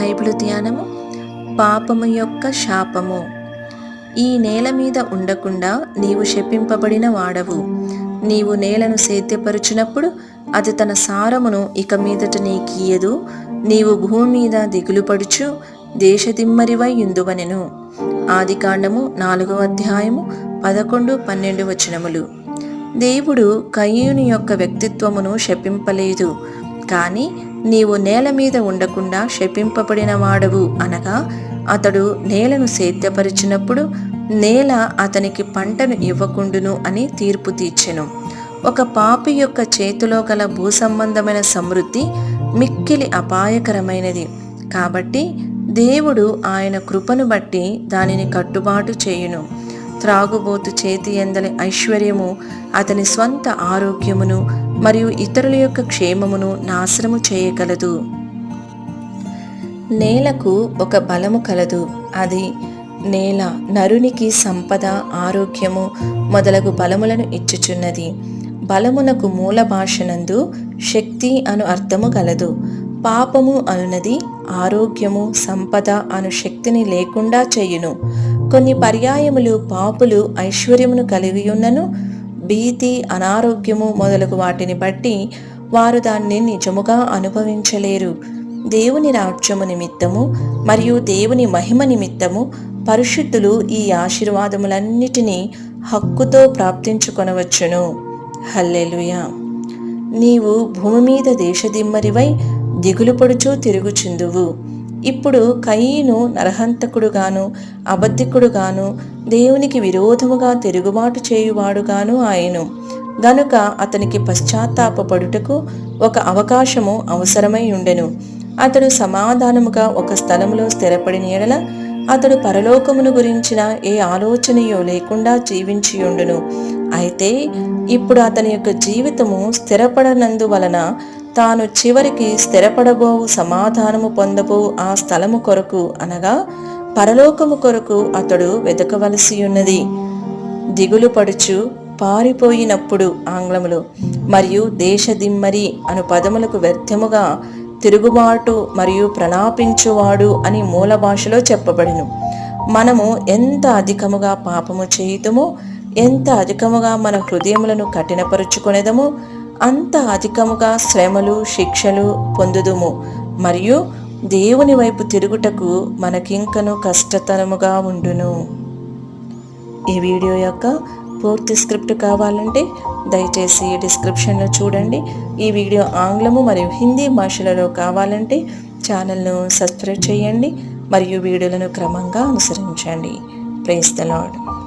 Bible ధ్యానము పాపము యొక్క శాపము. ఈ నేల మీద ఉండకుండా నీవు శపింపబడిన వాడవు. నీవు నేలను సేద్యపరుచినప్పుడు అది తన సారమును ఇక మీదట నీకీయదు నీవు భూమి మీద దిగులుపడుచు దేశదిమ్మరివై యుందువనెను ఆది కాండము నాలుగవ అధ్యాయము పదకొండు పన్నెండు వచనములు. దేవుడు కయ్యూని యొక్క వ్యక్తిత్వమును శపింపలేదు. కానీ నీవు నేల మీద ఉండకుండా శపింపబడిన వాడవు అనగా అతడు నేలను సేద్యపరిచినప్పుడు నేల అతనికి పంటను ఇవ్వకుండును అని తీర్పు తీర్చెను ఒక పాపి యొక్క చేతిలో గల భూ సంబంధమైన సమృద్ధి మిక్కిలి అపాయకరమైనది. కాబట్టి దేవుడు ఆయన కృపను బట్టి దానిని కట్టుబాటు చేయును. త్రాగుబోతు చేతి ఎందలి ఐశ్వర్యము అతని స్వంత ఆరోగ్యమును మరియు ఇతరుల యొక్క క్షేమమును నాశనము చేయగలదు. నేలకు ఒక బలము కలదు. అది నేల నరునికి సంపద ఆరోగ్యము మొదలగు బలములను ఇచ్చుచున్నది. బలమునకు మూల భాషనందు శక్తి అను అర్థము గలదు. పాపము అనునది ఆరోగ్యము సంపద అను శక్తిని లేకుండా చేయును. కొన్ని పర్యాయములు పాపులు ఐశ్వర్యమును కలిగి ఉన్నను. భీతి అనారోగ్యము మొదలగు వాటిని బట్టి వారు దాన్ని నిజముగా అనుభవించలేరు. దేవుని రాజ్యము నిమిత్తము మరియు దేవుని మహిమ నిమిత్తము పరిశుద్ధులు ఈ ఆశీర్వాదములన్నిటినీ హక్కుతో ప్రాప్తించుకొనవచ్చును. హల్లెలుయా. నీవు భూమి మీద దేశదిమ్మరివై దిగులు పడుచూ తిరుగుచుందువు. ఇప్పుడు కయీను నరహంతకుడుగాను అబద్ధికుడుగాను దేవునికి విరోధముగా తిరుగుబాటు చేయువాడుగాను ఆయను. గనుక అతనికి పశ్చాత్తాపడుటకు ఒక అవకాశము అవసరమై ఉండెను అతడు సమాధానముగా ఒక స్థలములో స్థిరపడిన ఎడల అతడు పరలోకమును గురించిన ఏ ఆలోచనయో లేకుండా జీవించియుండును. అయితే ఇప్పుడు అతని యొక్క జీవితము స్థిరపడనందువలన తాను చివరికి స్థిరపడబోవు సమాధానము పొందబో ఆ స్థలము కొరకు అనగా పరలోకము కొరకు అతడు వెతకవలసి ఉన్నది దిగులు పడుచు పారిపోయినప్పుడు ఆంగ్లములు మరియు దేశదిమ్మరి అను పదములకు వ్యర్థముగా తిరుగుబాటు మరియు ప్రణాపించువాడు అని మూల భాషలో చెప్పబడిను. మనము ఎంత అధికముగా పాపము చేయుతమో ఎంత అధికముగా మన హృదయములను కఠినపరుచుకునేదమో అంత అధికముగా శ్రమలు శిక్షలు పొందుదుము. మరియు దేవుని వైపు తిరుగుటకు మనకింకను కష్టతరముగా ఉండును. ఈ వీడియో యొక్క పూర్తి స్క్రిప్ట్ కావాలంటే దయచేసి డిస్క్రిప్షన్లో చూడండి. ఈ వీడియో ఆంగ్లము మరియు హిందీ భాషలలో కావాలంటే ఛానల్ను సబ్స్క్రైబ్ చేయండి. మరియు వీడియోలను క్రమంగా అనుసరించండి. Praise the lord